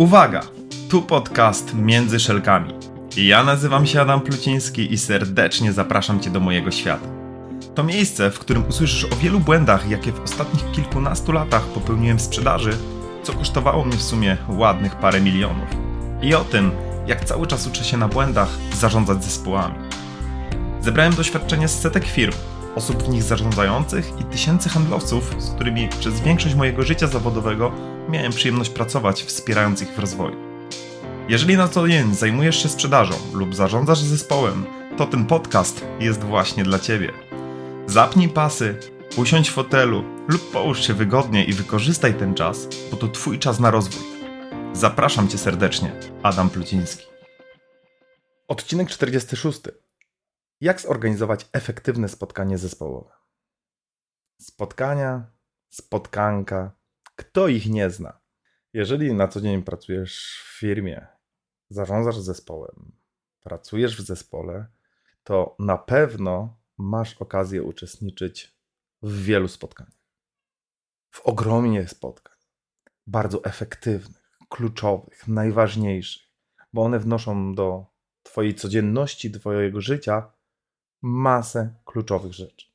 Uwaga! Tu podcast Między Szelkami. Ja nazywam się Adam Pluciński i serdecznie zapraszam Cię do mojego świata. To miejsce, w którym usłyszysz o wielu błędach, jakie w ostatnich kilkunastu latach popełniłem w sprzedaży, co kosztowało mnie w sumie ładnych parę milionów. I o tym, jak cały czas uczę się na błędach zarządzać zespołami. Zebrałem doświadczenie z setek firm, osób w nich zarządzających i tysięcy handlowców, z którymi przez większość mojego życia zawodowego miałem przyjemność pracować, wspierając ich w rozwoju. Jeżeli na co dzień zajmujesz się sprzedażą lub zarządzasz zespołem, to ten podcast jest właśnie dla Ciebie. Zapnij pasy, usiądź w fotelu lub połóż się wygodnie i wykorzystaj ten czas, bo to Twój czas na rozwój. Zapraszam Cię serdecznie, Adam Pluciński. Odcinek 46. Jak zorganizować efektywne spotkanie zespołowe? Spotkania, spotkanka, kto ich nie zna? Jeżeli na co dzień pracujesz w firmie, zarządzasz zespołem, pracujesz w zespole, to na pewno masz okazję uczestniczyć w wielu spotkaniach. W ogromnie spotkań, bardzo efektywnych, kluczowych, najważniejszych, bo one wnoszą do Twojej codzienności, Twojego życia masę kluczowych rzeczy.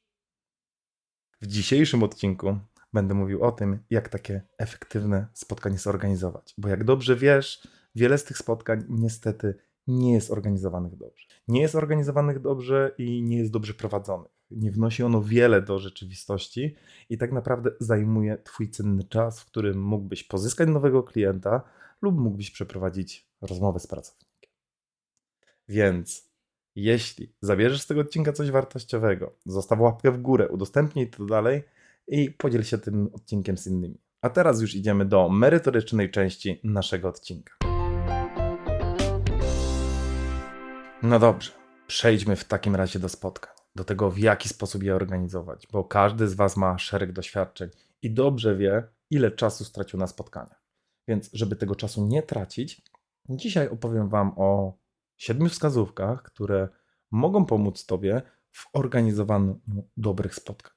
W dzisiejszym odcinku będę mówił o tym, jak takie efektywne spotkanie zorganizować. Bo jak dobrze wiesz, wiele z tych spotkań niestety nie jest organizowanych dobrze. Nie jest organizowanych dobrze i nie jest dobrze prowadzonych. Nie wnosi ono wiele do rzeczywistości i tak naprawdę zajmuje Twój cenny czas, w którym mógłbyś pozyskać nowego klienta lub mógłbyś przeprowadzić rozmowę z pracownikiem. Więc jeśli zabierzesz z tego odcinka coś wartościowego, zostaw łapkę w górę, udostępnij to dalej i podziel się tym odcinkiem z innymi. A teraz już idziemy do merytorycznej części naszego odcinka. No dobrze, przejdźmy w takim razie do spotkań, do tego w jaki sposób je organizować, bo każdy z Was ma szereg doświadczeń i dobrze wie, ile czasu stracił na spotkania. Więc, żeby tego czasu nie tracić, dzisiaj opowiem Wam o siedmiu wskazówkach, które mogą pomóc Tobie w organizowaniu dobrych spotkań.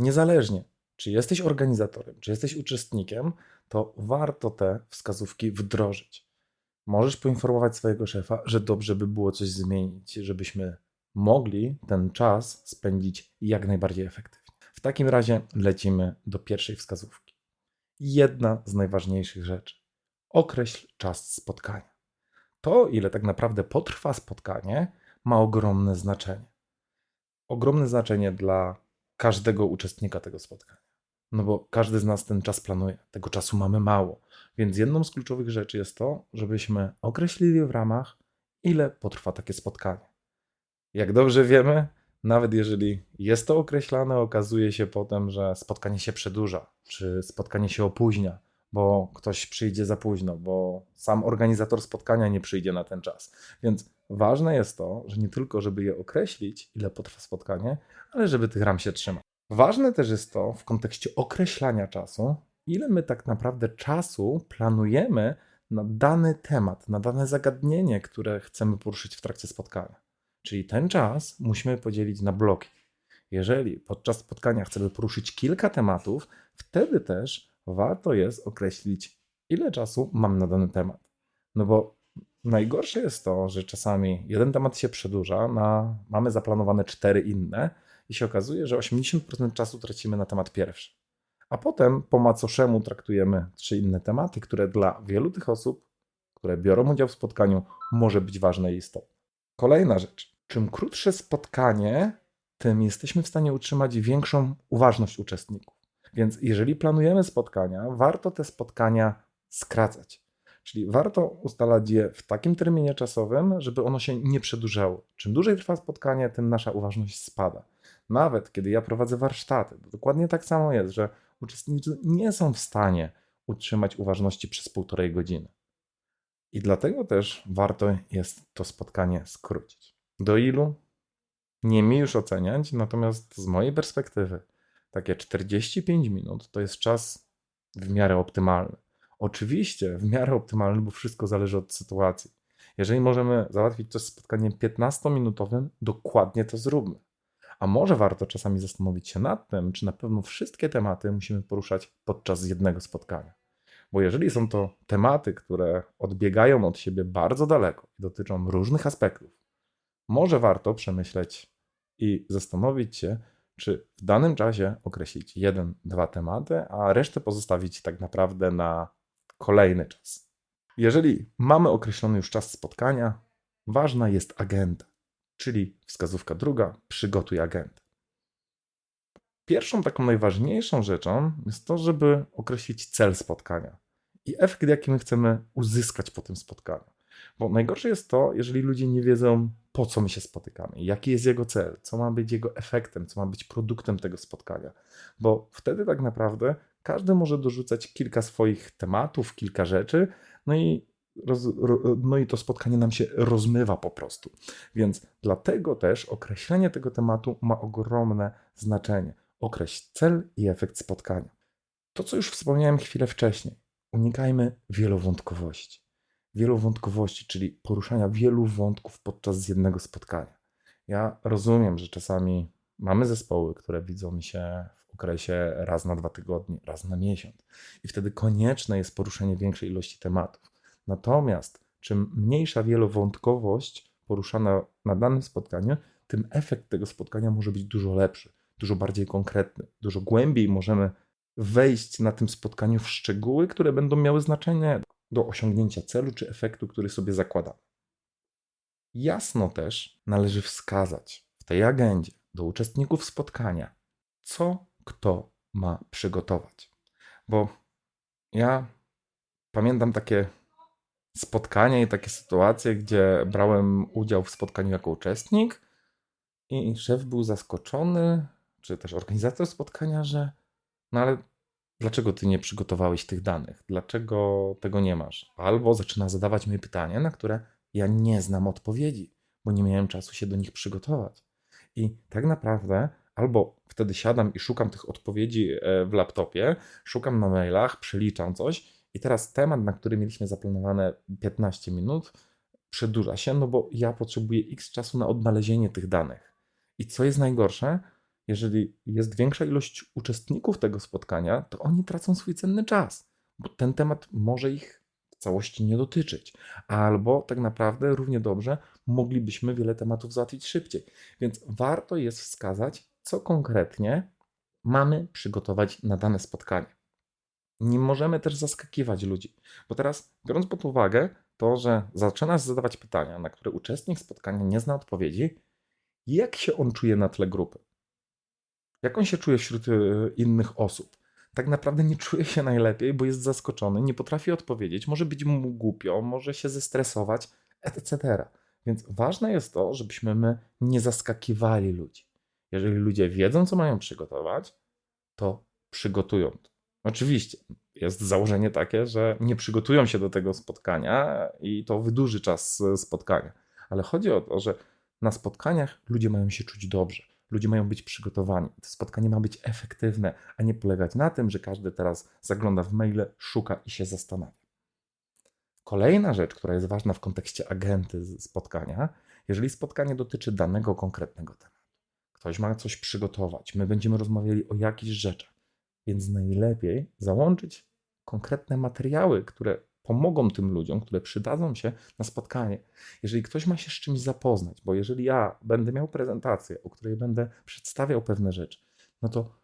Niezależnie, czy jesteś organizatorem, czy jesteś uczestnikiem, to warto te wskazówki wdrożyć. Możesz poinformować swojego szefa, że dobrze by było coś zmienić, żebyśmy mogli ten czas spędzić jak najbardziej efektywnie. W takim razie lecimy do pierwszej wskazówki. Jedna z najważniejszych rzeczy. Określ czas spotkania. To, ile tak naprawdę potrwa spotkanie, ma ogromne znaczenie. Ogromne znaczenie dla każdego uczestnika tego spotkania. No bo każdy z nas ten czas planuje, tego czasu mamy mało. Więc jedną z kluczowych rzeczy jest to, żebyśmy określili w ramach, ile potrwa takie spotkanie. Jak dobrze wiemy, nawet jeżeli jest to określane, okazuje się potem, że spotkanie się przedłuża, czy spotkanie się opóźnia, bo ktoś przyjdzie za późno, bo sam organizator spotkania nie przyjdzie na ten czas. Więc ważne jest to, że nie tylko, żeby je określić, ile potrwa spotkanie, ale żeby tych ram się trzymać. Ważne też jest to w kontekście określania czasu, ile my tak naprawdę czasu planujemy na dany temat, na dane zagadnienie, które chcemy poruszyć w trakcie spotkania. Czyli ten czas musimy podzielić na bloki. Jeżeli podczas spotkania chcemy poruszyć kilka tematów, wtedy też warto jest określić, ile czasu mam na dany temat. No bo najgorsze jest to, że czasami jeden temat się przedłuża, na, mamy zaplanowane cztery inne i się okazuje, że 80% czasu tracimy na temat pierwszy. A potem po macoszemu traktujemy trzy inne tematy, które dla wielu tych osób, które biorą udział w spotkaniu, może być ważne i istotne. Kolejna rzecz. Czym krótsze spotkanie, tym jesteśmy w stanie utrzymać większą uważność uczestników. Więc jeżeli planujemy spotkania, warto te spotkania skracać. Czyli warto ustalać je w takim terminie czasowym, żeby ono się nie przedłużało. Czym dłużej trwa spotkanie, tym nasza uważność spada. Nawet kiedy ja prowadzę warsztaty, dokładnie tak samo jest, że uczestnicy nie są w stanie utrzymać uważności przez półtorej godziny. I dlatego też warto jest to spotkanie skrócić. Do ilu? Nie mi już oceniać, natomiast z mojej perspektywy takie 45 minut to jest czas w miarę optymalny. Oczywiście w miarę optymalny, bo wszystko zależy od sytuacji. Jeżeli możemy załatwić to spotkaniem 15-minutowym, dokładnie to zróbmy. A może warto czasami zastanowić się nad tym, czy na pewno wszystkie tematy musimy poruszać podczas jednego spotkania. Bo jeżeli są to tematy, które odbiegają od siebie bardzo daleko i dotyczą różnych aspektów, może warto przemyśleć i zastanowić się, czy w danym czasie określić jeden, dwa tematy, a resztę pozostawić tak naprawdę na kolejny czas. Jeżeli mamy określony już czas spotkania, ważna jest agenda, czyli wskazówka druga, przygotuj agentę. Pierwszą taką najważniejszą rzeczą jest to, żeby określić cel spotkania i efekt, jaki my chcemy uzyskać po tym spotkaniu. Bo najgorsze jest to, jeżeli ludzie nie wiedzą, po co my się spotykamy, jaki jest jego cel, co ma być jego efektem, co ma być produktem tego spotkania. Bo wtedy tak naprawdę każdy może dorzucać kilka swoich tematów, kilka rzeczy, no i, roz, no i to spotkanie nam się rozmywa po prostu. Więc dlatego też określenie tego tematu ma ogromne znaczenie. Określ cel i efekt spotkania. To, co już wspomniałem chwilę wcześniej, unikajmy wielowątkowości. Wielowątkowości, czyli poruszania wielu wątków podczas jednego spotkania. Ja rozumiem, że czasami mamy zespoły, które widzą się w okresie raz na dwa tygodnie, raz na miesiąc, i wtedy konieczne jest poruszenie większej ilości tematów. Natomiast czym mniejsza wielowątkowość poruszana na danym spotkaniu, tym efekt tego spotkania może być dużo lepszy dużo bardziej konkretny, dużo głębiej możemy wejść na tym spotkaniu w szczegóły, które będą miały znaczenie do osiągnięcia celu czy efektu, który sobie zakładamy. Jasno też należy wskazać w tej agendzie do uczestników spotkania, co kto ma przygotować. Bo ja pamiętam takie spotkania i takie sytuacje, gdzie brałem udział w spotkaniu jako uczestnik i szef był zaskoczony, czy też organizator spotkania, że no ale dlaczego ty nie przygotowałeś tych danych? Dlaczego tego nie masz? Albo zaczyna zadawać mi pytania, na które ja nie znam odpowiedzi, bo nie miałem czasu się do nich przygotować. I tak naprawdę albo wtedy siadam i szukam tych odpowiedzi e, w laptopie, szukam na mailach, przeliczam coś i teraz temat, na który mieliśmy zaplanowane 15 minut, przedłuża się, no bo ja potrzebuję x czasu na odnalezienie tych danych. I co jest najgorsze, jeżeli jest większa ilość uczestników tego spotkania, to oni tracą swój cenny czas, bo ten temat może ich w całości nie dotyczyć. Albo tak naprawdę równie dobrze moglibyśmy wiele tematów załatwić szybciej. Więc warto jest wskazać, co konkretnie mamy przygotować na dane spotkanie. Nie możemy też zaskakiwać ludzi, bo teraz, biorąc pod uwagę to, że zaczynasz zadawać pytania, na które uczestnik spotkania nie zna odpowiedzi, jak się on czuje na tle grupy? Jak on się czuje wśród e, innych osób? Tak naprawdę nie czuje się najlepiej, bo jest zaskoczony, nie potrafi odpowiedzieć, może być mu głupio, może się zestresować, etc. Więc ważne jest to, żebyśmy my nie zaskakiwali ludzi. Jeżeli ludzie wiedzą, co mają przygotować, to przygotują to. Oczywiście jest założenie takie, że nie przygotują się do tego spotkania i to wydłuży czas e, spotkania. Ale chodzi o to, że na spotkaniach ludzie mają się czuć dobrze. Ludzie mają być przygotowani. To spotkanie ma być efektywne, a nie polegać na tym, że każdy teraz zagląda w maile, szuka i się zastanawia. Kolejna rzecz, która jest ważna w kontekście agenty spotkania, jeżeli spotkanie dotyczy danego konkretnego tematu. Ktoś ma coś przygotować, my będziemy rozmawiali o jakichś rzeczach, więc najlepiej załączyć konkretne materiały, które pomogą tym ludziom, które przydadzą się na spotkanie. Jeżeli ktoś ma się z czymś zapoznać, bo jeżeli ja będę miał prezentację, o której będę przedstawiał pewne rzeczy, no to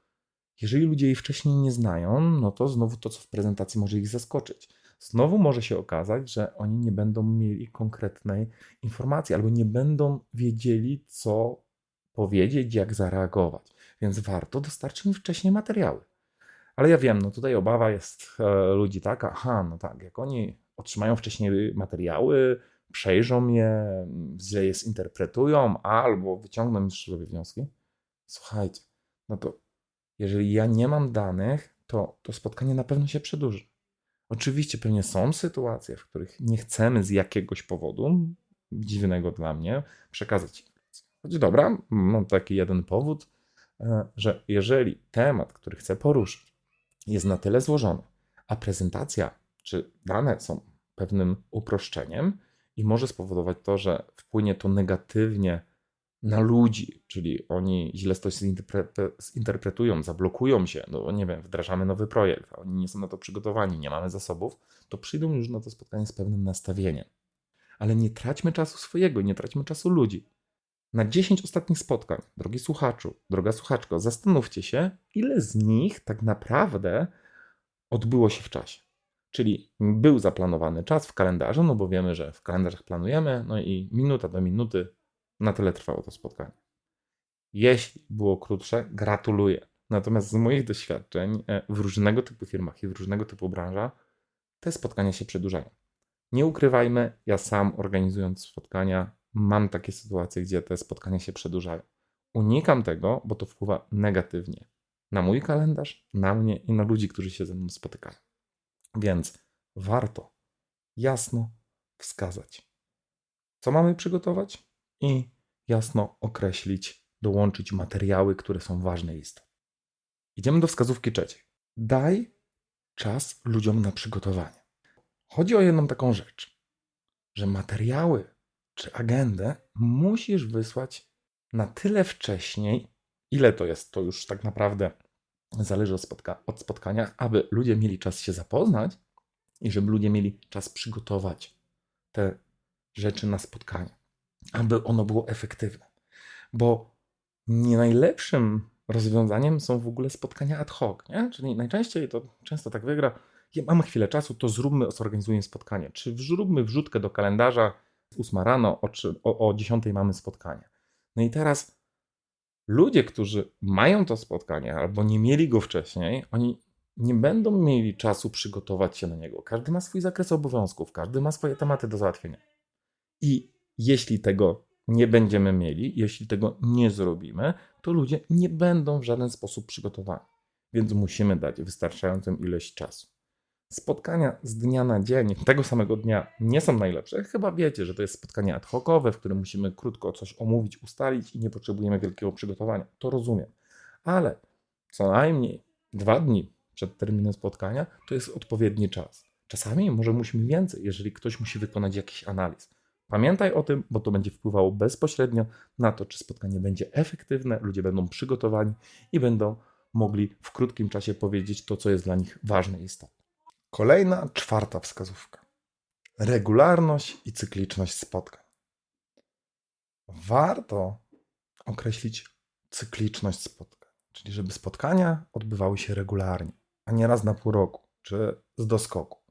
jeżeli ludzie jej wcześniej nie znają, no to znowu to, co w prezentacji może ich zaskoczyć. Znowu może się okazać, że oni nie będą mieli konkretnej informacji albo nie będą wiedzieli, co powiedzieć, jak zareagować. Więc warto dostarczyć im wcześniej materiały. Ale ja wiem, no tutaj obawa jest e, ludzi taka, aha, no tak, jak oni otrzymają wcześniej materiały, przejrzą je, źle je zinterpretują, albo wyciągną już sobie wnioski. Słuchajcie, no to jeżeli ja nie mam danych, to to spotkanie na pewno się przedłuży. Oczywiście pewnie są sytuacje, w których nie chcemy z jakiegoś powodu, dziwnego dla mnie, przekazać informacji. Choć dobra, mam taki jeden powód, e, że jeżeli temat, który chcę poruszyć, jest na tyle złożony, a prezentacja czy dane są pewnym uproszczeniem i może spowodować to, że wpłynie to negatywnie na ludzi, czyli oni źle zinterpre- zinterpretują, zablokują się, no nie wiem, wdrażamy nowy projekt, a oni nie są na to przygotowani, nie mamy zasobów, to przyjdą już na to spotkanie z pewnym nastawieniem. Ale nie traćmy czasu swojego, nie traćmy czasu ludzi. Na 10 ostatnich spotkań, drogi słuchaczu, droga słuchaczko, zastanówcie się, ile z nich tak naprawdę odbyło się w czasie. Czyli był zaplanowany czas w kalendarzu, no bo wiemy, że w kalendarzach planujemy, no i minuta do minuty na tyle trwało to spotkanie. Jeśli było krótsze, gratuluję. Natomiast z moich doświadczeń e, w różnego typu firmach i w różnego typu branżach te spotkania się przedłużają. Nie ukrywajmy, ja sam organizując spotkania mam takie sytuacje, gdzie te spotkania się przedłużają. Unikam tego, bo to wpływa negatywnie na mój kalendarz, na mnie i na ludzi, którzy się ze mną spotykają. Więc warto jasno wskazać, co mamy przygotować i jasno określić, dołączyć materiały, które są ważne i istotne. Idziemy do wskazówki trzeciej. Daj czas ludziom na przygotowanie. Chodzi o jedną taką rzecz, że materiały czy agendę musisz wysłać na tyle wcześniej, ile to jest, to już tak naprawdę zależy od, spotka od spotkania, aby ludzie mieli czas się zapoznać i żeby ludzie mieli czas przygotować te rzeczy na spotkanie, aby ono było efektywne. Bo nie najlepszym rozwiązaniem są w ogóle spotkania ad hoc, nie? czyli najczęściej to często tak wygra, ja mam chwilę czasu, to zróbmy, zorganizujmy spotkanie, czy zróbmy wrzutkę do kalendarza, 8 rano, o, o, o 10 mamy spotkanie. No i teraz ludzie, którzy mają to spotkanie albo nie mieli go wcześniej, oni nie będą mieli czasu przygotować się na niego. Każdy ma swój zakres obowiązków, każdy ma swoje tematy do załatwienia. I jeśli tego nie będziemy mieli, jeśli tego nie zrobimy, to ludzie nie będą w żaden sposób przygotowani. Więc musimy dać wystarczającą ilość czasu. Spotkania z dnia na dzień, tego samego dnia nie są najlepsze. Chyba wiecie, że to jest spotkanie ad hocowe, w którym musimy krótko coś omówić, ustalić i nie potrzebujemy wielkiego przygotowania. To rozumiem. Ale co najmniej dwa dni przed terminem spotkania to jest odpowiedni czas. Czasami może musimy więcej, jeżeli ktoś musi wykonać jakiś analiz. Pamiętaj o tym, bo to będzie wpływało bezpośrednio na to, czy spotkanie będzie efektywne, ludzie będą przygotowani i będą mogli w krótkim czasie powiedzieć to, co jest dla nich ważne i istotne. Kolejna, czwarta wskazówka. Regularność i cykliczność spotkań. Warto określić cykliczność spotkań, czyli żeby spotkania odbywały się regularnie, a nie raz na pół roku czy z doskoku.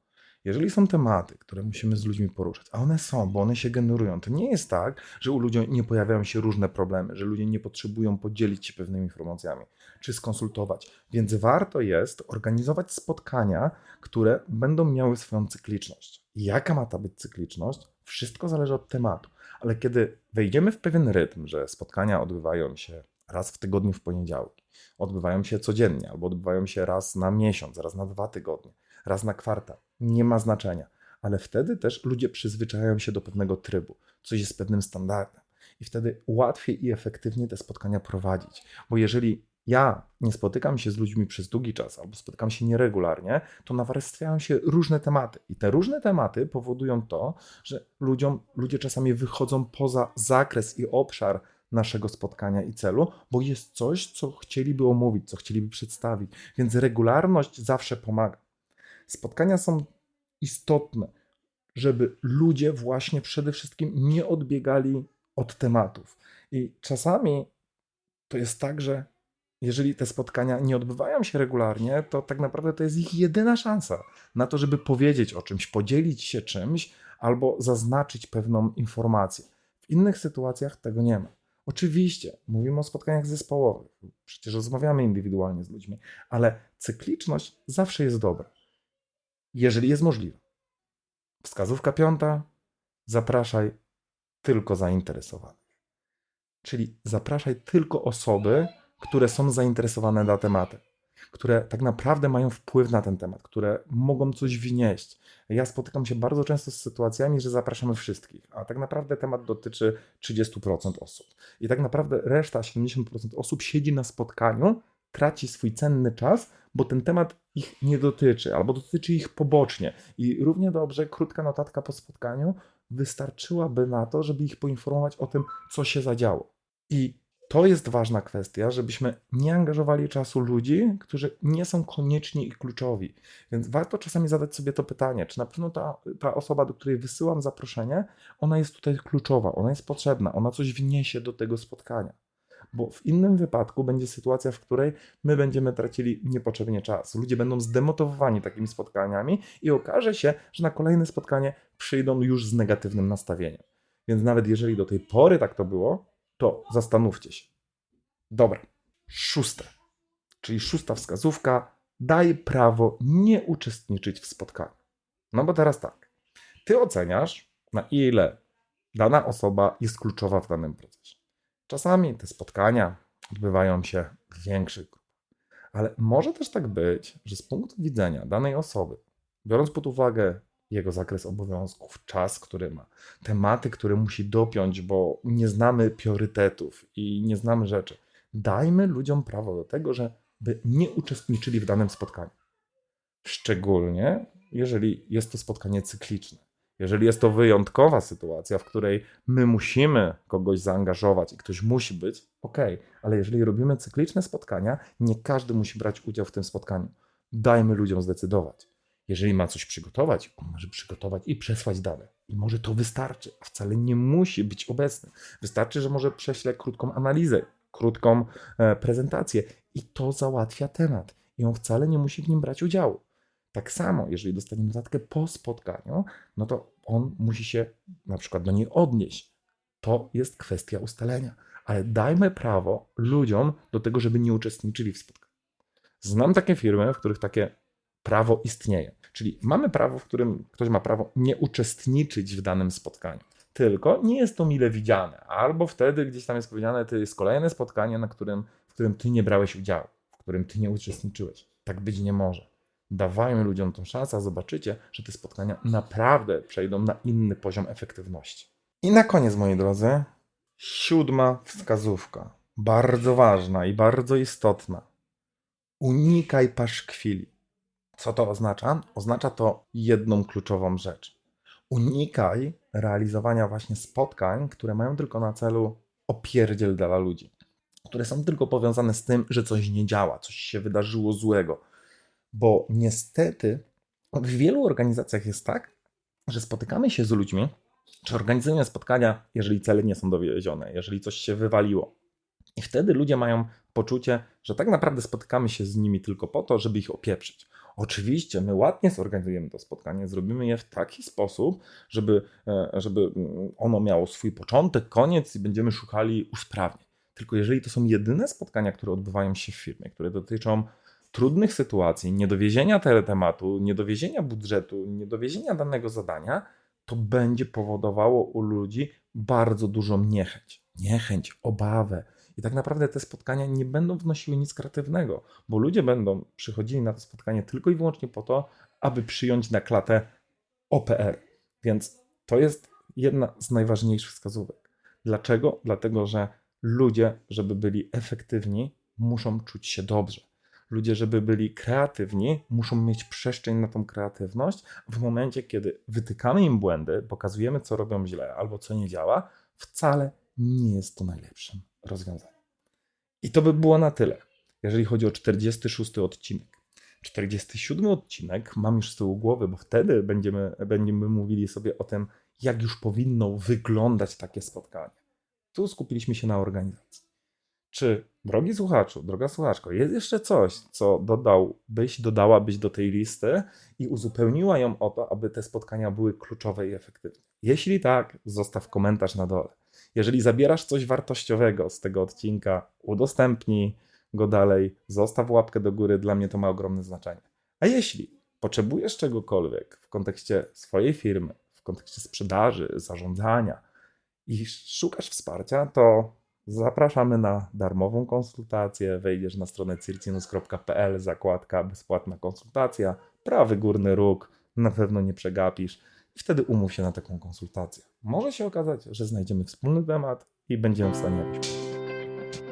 Jeżeli są tematy, które musimy z ludźmi poruszać, a one są, bo one się generują, to nie jest tak, że u ludzi nie pojawiają się różne problemy, że ludzie nie potrzebują podzielić się pewnymi informacjami czy skonsultować. Więc warto jest organizować spotkania, które będą miały swoją cykliczność. Jaka ma ta być cykliczność? Wszystko zależy od tematu, ale kiedy wejdziemy w pewien rytm, że spotkania odbywają się raz w tygodniu w poniedziałki, odbywają się codziennie albo odbywają się raz na miesiąc, raz na dwa tygodnie, raz na kwartał, nie ma znaczenia, ale wtedy też ludzie przyzwyczajają się do pewnego trybu, coś jest pewnym standardem. I wtedy łatwiej i efektywniej te spotkania prowadzić. Bo jeżeli ja nie spotykam się z ludźmi przez długi czas albo spotykam się nieregularnie, to nawarstwiają się różne tematy. I te różne tematy powodują to, że ludziom, ludzie czasami wychodzą poza zakres i obszar naszego spotkania i celu, bo jest coś, co chcieliby omówić, co chcieliby przedstawić. Więc regularność zawsze pomaga. Spotkania są istotne, żeby ludzie właśnie przede wszystkim nie odbiegali od tematów. I czasami to jest tak, że jeżeli te spotkania nie odbywają się regularnie, to tak naprawdę to jest ich jedyna szansa na to, żeby powiedzieć o czymś, podzielić się czymś albo zaznaczyć pewną informację. W innych sytuacjach tego nie ma. Oczywiście mówimy o spotkaniach zespołowych, przecież rozmawiamy indywidualnie z ludźmi, ale cykliczność zawsze jest dobra, jeżeli jest możliwe. Wskazówka piąta: zapraszaj tylko zainteresowanych. Czyli zapraszaj tylko osoby, które są zainteresowane na tematy, które tak naprawdę mają wpływ na ten temat, które mogą coś wnieść. Ja spotykam się bardzo często z sytuacjami, że zapraszamy wszystkich, a tak naprawdę temat dotyczy 30% osób. I tak naprawdę reszta, 70% osób siedzi na spotkaniu, traci swój cenny czas, bo ten temat ich nie dotyczy, albo dotyczy ich pobocznie. I równie dobrze krótka notatka po spotkaniu wystarczyłaby na to, żeby ich poinformować o tym, co się zadziało. I to jest ważna kwestia, żebyśmy nie angażowali czasu ludzi, którzy nie są koniecznie i kluczowi. Więc warto czasami zadać sobie to pytanie, czy na pewno ta, ta osoba, do której wysyłam zaproszenie, ona jest tutaj kluczowa, ona jest potrzebna, ona coś wniesie do tego spotkania. Bo w innym wypadku będzie sytuacja, w której my będziemy tracili niepotrzebnie czas. Ludzie będą zdemotywowani takimi spotkaniami i okaże się, że na kolejne spotkanie przyjdą już z negatywnym nastawieniem. Więc nawet jeżeli do tej pory tak to było, to zastanówcie się. Dobra, szóste, czyli szósta wskazówka, daj prawo nie uczestniczyć w spotkaniu. No bo teraz tak, ty oceniasz, na ile dana osoba jest kluczowa w danym procesie. Czasami te spotkania odbywają się w większych grupach, ale może też tak być, że z punktu widzenia danej osoby, biorąc pod uwagę jego zakres obowiązków, czas, który ma, tematy, które musi dopiąć, bo nie znamy priorytetów i nie znamy rzeczy. Dajmy ludziom prawo do tego, żeby nie uczestniczyli w danym spotkaniu. Szczególnie jeżeli jest to spotkanie cykliczne. Jeżeli jest to wyjątkowa sytuacja, w której my musimy kogoś zaangażować i ktoś musi być, ok, ale jeżeli robimy cykliczne spotkania, nie każdy musi brać udział w tym spotkaniu. Dajmy ludziom zdecydować. Jeżeli ma coś przygotować, on może przygotować i przesłać dane. I może to wystarczy, a wcale nie musi być obecny. Wystarczy, że może prześle krótką analizę, krótką e, prezentację i to załatwia temat. I on wcale nie musi w nim brać udziału. Tak samo, jeżeli dostanie notatkę po spotkaniu, no to on musi się na przykład do niej odnieść. To jest kwestia ustalenia. Ale dajmy prawo ludziom do tego, żeby nie uczestniczyli w spotkaniu. Znam takie firmy, w których takie prawo istnieje. Czyli mamy prawo, w którym ktoś ma prawo nie uczestniczyć w danym spotkaniu. Tylko nie jest to mile widziane. Albo wtedy gdzieś tam jest powiedziane, to jest kolejne spotkanie, na którym, w którym ty nie brałeś udziału, w którym ty nie uczestniczyłeś. Tak być nie może. Dawajmy ludziom tą szansę, a zobaczycie, że te spotkania naprawdę przejdą na inny poziom efektywności. I na koniec, moi drodzy, siódma wskazówka. Bardzo ważna i bardzo istotna. Unikaj paszkwili. Co to oznacza? Oznacza to jedną kluczową rzecz. Unikaj realizowania właśnie spotkań, które mają tylko na celu opierdziel dla ludzi, które są tylko powiązane z tym, że coś nie działa, coś się wydarzyło złego. Bo niestety w wielu organizacjach jest tak, że spotykamy się z ludźmi, czy organizujemy spotkania, jeżeli cele nie są dowiezione, jeżeli coś się wywaliło. I wtedy ludzie mają poczucie, że tak naprawdę spotykamy się z nimi tylko po to, żeby ich opieprzyć. Oczywiście my ładnie zorganizujemy to spotkanie, zrobimy je w taki sposób, żeby, e, żeby ono miało swój początek, koniec i będziemy szukali usprawnień. Tylko jeżeli to są jedyne spotkania, które odbywają się w firmie, które dotyczą trudnych sytuacji, niedowiezienia teletematu, niedowiezienia budżetu, niedowiezienia danego zadania, to będzie powodowało u ludzi bardzo dużą niechęć. Niechęć, obawę, i tak naprawdę te spotkania nie będą wnosiły nic kreatywnego, bo ludzie będą przychodzili na to spotkanie tylko i wyłącznie po to, aby przyjąć na klatę OPR. Więc to jest jedna z najważniejszych wskazówek. Dlaczego? Dlatego, że ludzie, żeby byli efektywni, muszą czuć się dobrze. Ludzie, żeby byli kreatywni, muszą mieć przestrzeń na tą kreatywność. W momencie, kiedy wytykamy im błędy, pokazujemy, co robią źle albo co nie działa, wcale nie jest to najlepszym rozwiązaniem. I to by było na tyle, jeżeli chodzi o 46 odcinek. 47 odcinek mam już z tyłu głowy, bo wtedy będziemy, będziemy mówili sobie o tym, jak już powinno wyglądać takie spotkanie. Tu skupiliśmy się na organizacji. Czy, drogi słuchaczu, droga słuchaczko, jest jeszcze coś, co dodałbyś, dodałabyś do tej listy i uzupełniła ją o to, aby te spotkania były kluczowe i efektywne? Jeśli tak, zostaw komentarz na dole. Jeżeli zabierasz coś wartościowego z tego odcinka, udostępnij go dalej, zostaw łapkę do góry, dla mnie to ma ogromne znaczenie. A jeśli potrzebujesz czegokolwiek w kontekście swojej firmy, w kontekście sprzedaży, zarządzania i szukasz wsparcia, to zapraszamy na darmową konsultację. Wejdziesz na stronę circinus.pl, zakładka bezpłatna konsultacja, prawy górny róg, na pewno nie przegapisz i wtedy umów się na taką konsultację. Może się okazać, że znajdziemy wspólny temat i będziemy w stanie jakoś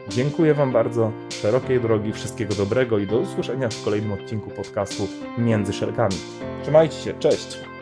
Dziękuję Wam bardzo, szerokiej drogi, wszystkiego dobrego i do usłyszenia w kolejnym odcinku podcastu Między Szelkami. Trzymajcie się, cześć!